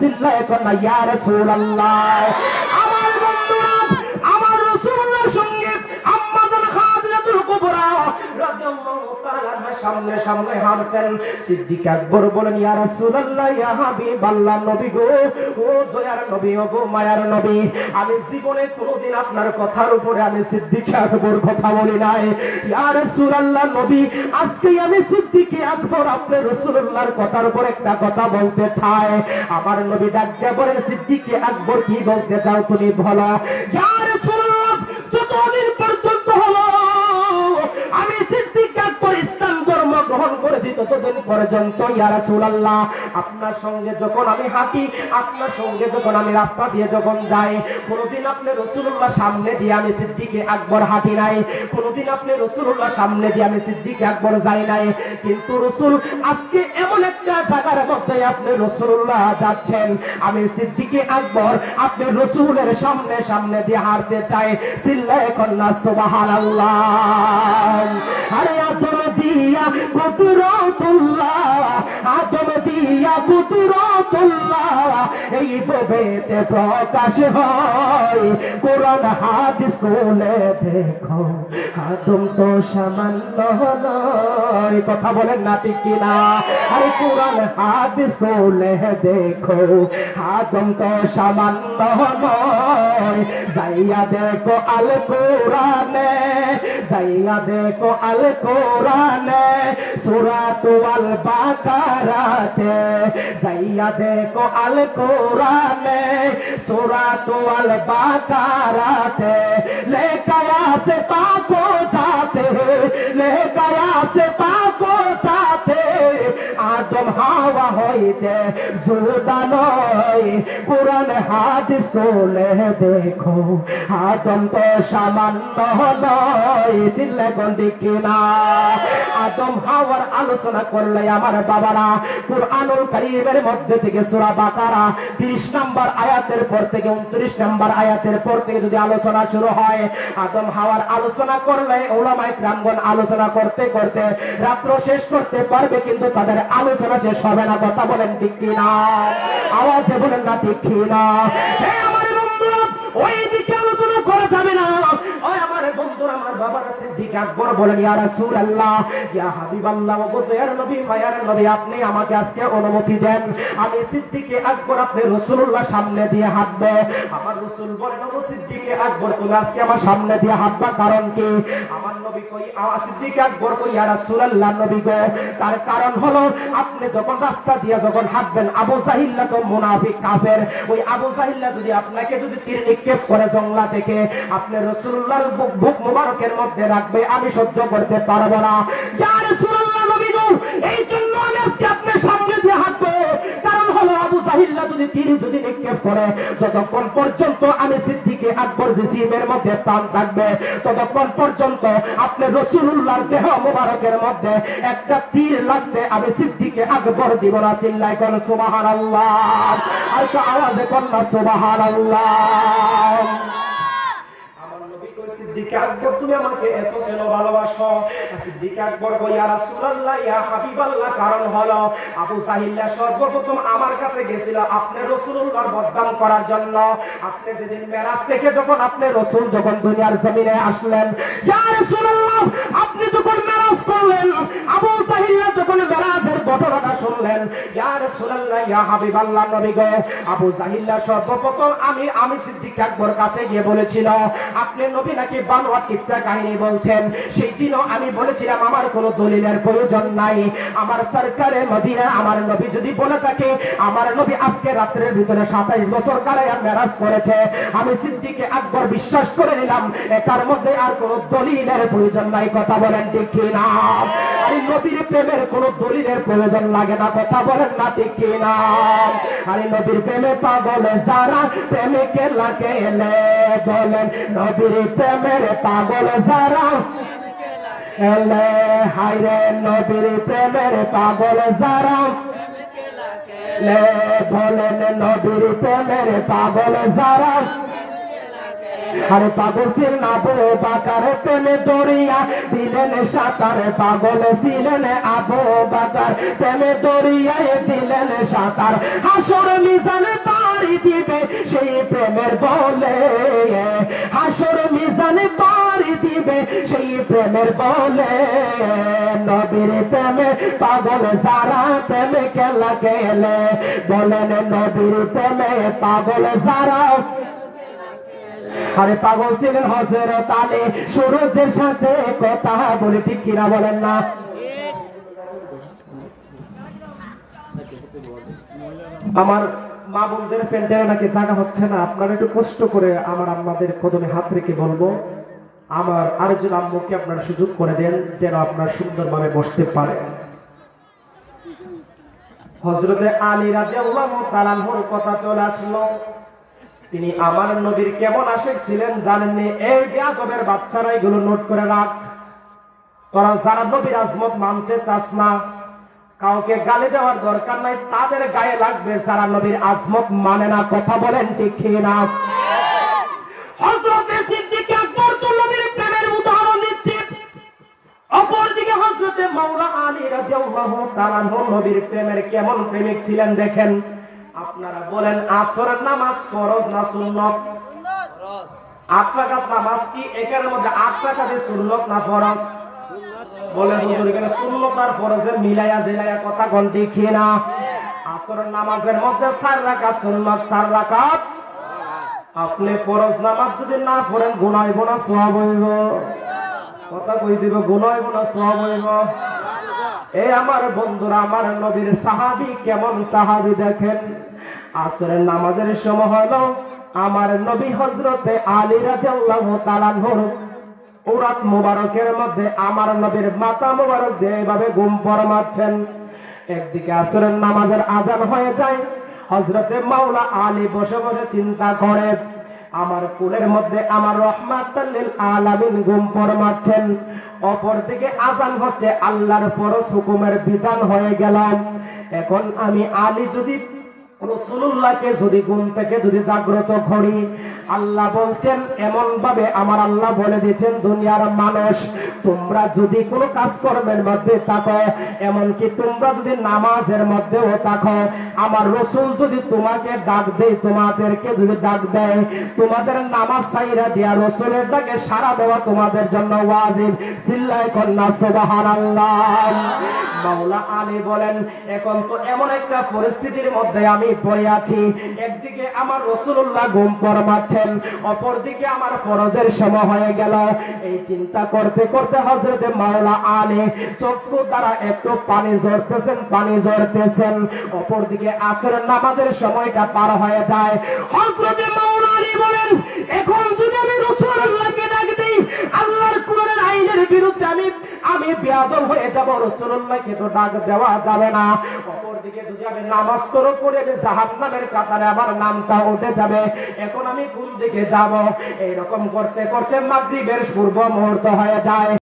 চিল্লায় কন্যা ইয়া রাসূলুল্লাহ। আমার বন্ধুরা আমার রাসূলুল্লাহর সঙ্গে আম্মা সামনে সামনে হাঁটছেন। সিদ্দিক আকবর বলেন, ইয়া রাসূলুল্লাহ, ইয়া হাবিবাল্লাহ, নবী গো, ও দয়ার নবী, ও গো মায়ার নবী, আমি জীবনে কোনোদিন আপনার কথার উপরে আমি সিদ্দিক আকবর কথা বলি নাই। ইয়া রাসূলুল্লাহ, নবী আজকে আমি সিদ্দিক আকবর আপনার রাসূলুল্লাহর কথার উপর একটা কথা বলতে চাই। আমার নবী ডাক দিয়ে বলেন, সিদ্দিক আকবর, কি বলতে চাও তুমি? বলো। ইয়া রাসূলুল্লাহ করেছি ততদিন পর্যন্ত, ইয়া রাসূলুল্লাহ। আপনার সঙ্গে যখন আমি হাঁটি, আপনার সঙ্গে যখন আমি রাস্তা দিয়ে যখন যাই, কোনোদিন আপনি রাসূলুল্লাহ সামনে দিয়ে আমি সিদ্দিক আকবর হাঁটি নাই, কোনোদিন আপনি রাসূলুল্লাহ সামনে দিয়ে আমি সিদ্দিক আকবর যাই নাই। কিন্তু রাসূল, আজকে এমন একটা জায়গার মধ্যে আপনি রাসূলুল্লাহ যাচ্ছেন। আমি সিদ্দিক আকবর, আপনি রাসূলের সামনে সামনে দিয়ে হাঁটতে চাই। সিল্লায়ে কন্না সুবহানাল্লাহ। আরে আদম দিয়া কুদরতুল্লাহ আদম দিয়া কুদরতুল্লাহ এই ববেতে প্রকাশ হয়। কোরআন হাদিস কোলে দেখো, আদম তো সামান্য নয়। কথা বলেন না ঠিক কিনা? আরে কোরআন হাদিস কোলে দেখো, আদম তো সামান্য নয়। যাইয়া দেখো আল কোরআনে, যাইয়া দেখো আল কোরআনে, সূরাত আল বাকারাতে, যাইয়া দেখো আল কোরআনে সূরাত আল বাকারাতে লেখায়া সে পাকো যাতে হাওয়া হইতে জুদা নয় কোরআন দেখো। আদম তো সামান্য নয় চিল্লে গন্ডি কিনা। আদম হাওয়ার আলোচনা করলে আমার বাবারা কোরআনুল কারীমের মধ্যে থেকে সূরা বাকারা 30 নম্বর আয়াতের পর থেকে 29 নম্বর আয়াতের পর থেকে যদি আলোচনা শুরু হয়, আদম হাওয়ার আলোচনা করলে ওলামায়ে কেরামগণ আলোচনা করতে করতে রাত্র শেষ করতে পারবে, কিন্তু তাদের আলোচনা শেষ হবে না, কথা বলেন, ঠিক কিনা? আওয়াজে বলেন না, ঠিক কিনা? আমার বন্ধুরা ওই দিকে আলোচনা করা যাবে না। আমার বাবার সিদ্দিক আকবর বলেন, ইয়া নবী, মায়ার নবী, আপনি আমাকে আজকে অনুমতি দেন। আমি সিদ্দিকে আপনি সামনে দিয়ে আমার বলেন সিদ্দিকে তুমি আজকে আমার সামনে দিয়ে হাঁটবা, কারণ কি? আমার নবী কই আমার সিদ্দিক কই নবী গো? তার কারণ হলো, আপনি যখন রাস্তা দিয়ে যখন হাঁটবেন, আবু জাহিল্লা তো মুনাফিক কাফের। ওই আবু জাহিল্লা যদি আপনাকে যদি তীর নিক্ষেপ করে জংলা থেকে, আপনি রাসূলুল্লাহর বুক বুক মুবারকের মধ্যে রাখবে, আমি সহ্য করতে পারব না। এই জন্য আমি আজকে আপনার সামনে দিয়ে হাঁটবো। কারণ হলো আবু জাহিল্লা যদি যদি নিক্ষেপ করে, যতক্ষণ পর্যন্ত আমি আকবর জিসিমের মধ্যে প্রাণ থাকবে ততক্ষণ পর্যন্ত আপনি রসুল্লাহর দেহ মুবারকের মধ্যে একটা তীর লাগতে আমি সিদ্দিকে আকবর দিব না। চিল্লাই কোন আল্লাহ আর আওয়াজে কন্যা সুবাহান আল্লাহ সিদ্দিক আকবর, তুমি আমাকে এত কেন ভালোবাসো? সিদ্দিক আকবর কই ইয়া রাসূলুল্লাহ, ইয়া হাবিবাল্লাহ, কারণ হলো আবু জাহিল্লা সর্বপ্রথম আমার কাছে গেছিল আপনি রাসূলুল্লাহর বদনাম করার জন্য। আপনি যেদিন মেরাজ থেকে যখন আপনি রাসূল যখন দুনিয়ার জমিনে আসলেন, ইয়া রাসূলুল্লাহ, আপনি যখন মেরাজ করলেন, আবু জাহিল্লা যখন মেরাজের ঘটনাটা শুনলেন, ইয়া রাসূলুল্লাহ, ইয়া হাবিবাল্লাহ নবী গো, আবু জাহিল্লা সর্বপ্রথম আমি আমি সিদ্দিক আকবর কাছে গিয়ে বলেছিল, আপনি নবী নাকি কিচ্ছা কাহিনী বলছেন? সেই দিনও আমি বলেছিলাম, আমার কোনো দলিলের প্রয়োজন নাই। আমার সরকারে মদিনা, আমার নবী যদি বলে থাকে, আমার নবী আজকে রাত্রের ভিতরে সাতাইশ বছর মেরাজ করেছে। আমি সিদ্দিকে আকবর বিশ্বাস করে নিলাম এটার মধ্যে আর কোনো দলিলের প্রয়োজন নাই। কথা বলেন আরে নবীর প্রেমের কোনো দলিলের প্রয়োজন লাগে না, কথা বলেন না ঠিক না আরে নবীর প্রেমে পাগল যারা প্রেমিকে লাগে বলেন, নবীর প্রেমের পাগল যারা, এলে হাইরে নবীর প্রেমের পাগল যারা বলেন, নবীর প্রেমের পাগল যারা। আরে পাগল আবু বাকার প্রেমে দরিয়া দিলেন সাঁতার পাগল, ছিলেন আবু বাকার। প্রেমে দরিয়ায় দিলেন সাঁতার। হাসর মিজানে পাড়ি দিবে সেই প্রেমের বলে। হাসর মিজানে পাড়ি দিবে সেই প্রেমের বলে। নবীর প্রেমে পাগল সারা প্রেমে খেলা খেলে। বলেন নবীর প্রেমে পাগল সারা আরে পাগল ছিলেন হজরত আলী। সুরজের সাথে কথা বলে ঠিক কিনা বলেন না। আমার মা বোনদের প্যান্ডেলে নাকি জায়গা হচ্ছে না, আপনারা একটু কষ্ট করে আমার আম্মাদের কদমে হাত রেখে বলব। আমার আরেকজন আম্মুকে আপনারা সুযোগ করে দেন যেন আপনারা সুন্দরভাবে বসতে পারে হজরতে আলী তাআলার কথা চলে আসলো। তিনি আমার নবীর কেমন আশেক ছিলেন জানেননি? এই বেয়াদবের বাচ্চারা এগুলো নোট করে রাখ। তোরা যারা নবীর আজমত মানতে চাস না, কাউকে গালি দেওয়ার দরকার নাই, তাদের গায়ে লাগবে যারা নবীর আজমত মানে না। কথা বলেন ঠিক না হযরতে সিদ্দিক আকবর তো নবীর প্রেমের উদাহরণ দিচ্ছে অপরদিকে মাওলা আলী নবীর প্রেমের কেমন প্রেমিক ছিলেন দেখেন। আপনারা বলেন, আসরের নামাজ ফরজ না সুন্নত? আট নামাজ কি এখানের মধ্যে আট রাকাতে সুন্নত না ফরজ? বলেন হুজুর, এখানে সুন্নত আর ফরজের মিলাইয়া জিলাইয়া কথা কোন দেখিয়ে না আসরের নামাজের মধ্যে চার রাকাত সুন্নত, চার রাকাত? আপনি ফরজ নামাজ যদি না পড়েন গুনাইব না, সওয়াব হইব। কথা কই দিব গুনাইব না, সওয়াব হইব? এই আমার বন্ধুরা, আমার নবীর সাহাবি কেমন সাহাবি দেখেন? আসরের নামাজের সময় হলো আমার নবী হজরতে আলী রাদিয়াল্লাহু তাআলা উরাত মুবারকের মধ্যে আমার নবীর মাথা মুবারক দিয়ে এভাবে ঘুম ফরমাচ্ছেন। একদিকে আসরের নামাজের আজান হয়ে যায় হজরতে মাওলা আলী বসে বসে চিন্তা করে আমার কোলের মধ্যে আমার রহমাতুল্লিল আলামিন ঘুম অপর দিকে আজান হচ্ছে, আল্লাহর ফরজ হুকুমের বিধান হয়ে গেলাম এখন আমি আলী যদি রসুল্লাহকে যদি ঘুম থেকে যদি জাগ্রত করি, আল্লাহ বলছেন এমন ভাবে আমার আল্লাহ বলে দিয়েছেন, দুনিয়ার মানুষ, তোমরা যদি কোনো মধ্যে থাকো, এমনকি তোমরা যদি নামাজের মধ্যেও থাকো, আমার রসুল যদি তোমাকে ডাক দেয়, তোমাদেরকে যদি ডাক দেয়, তোমাদের নামাজ সাইরা দিয়া রসুলের সারা দেওয়া তোমাদের জন্য ওয়াজিব। কন্যা, সুবহানাল্লাহ। মাওলা আলী বলেন, এখন তো এমন একটা পরিস্থিতির মধ্যে আমি পড়ে আছি। একদিকে আমার রসুল্লাহ ঘুম ফরমাচ্ছেন অপরদিকে আমার ফরজের সময় হয়ে গেল। এই চিন্তা করতে করতে হজরতে মাওলা আলী চক্ষু দ্বারা একটু পানি ঝরতেছেন পানি ঝরতেছেন। অপরদিকে আসর নামাজের সময়টা পার হয়ে যায়। হজরতে মাওলা আলী বলেন, এখন যদি আমি রসুল্লাহকে ডাক দিই, আল্লাহর কোরআনের আইনের বিরুদ্ধে আমি আমি বেয়াদব হয়ে যাব রসুল্লাহকে তো ডাক দেওয়া যাবে না। অপরদিকে যদি আমি কাতারে নামটা যাবে, এখন আমি কোন দিকে যাব? এইরকম করতে করতে মাগরিবের পূর্ব মুহূর্ত হয়ে যায়।